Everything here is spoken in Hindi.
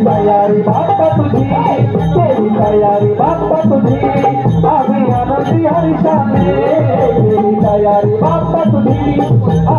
तैयारी बापा तुझी तेरी तैयारी बापा तुझी आ गया नदी हरी शाने तेरी तैयारी बापा तुझी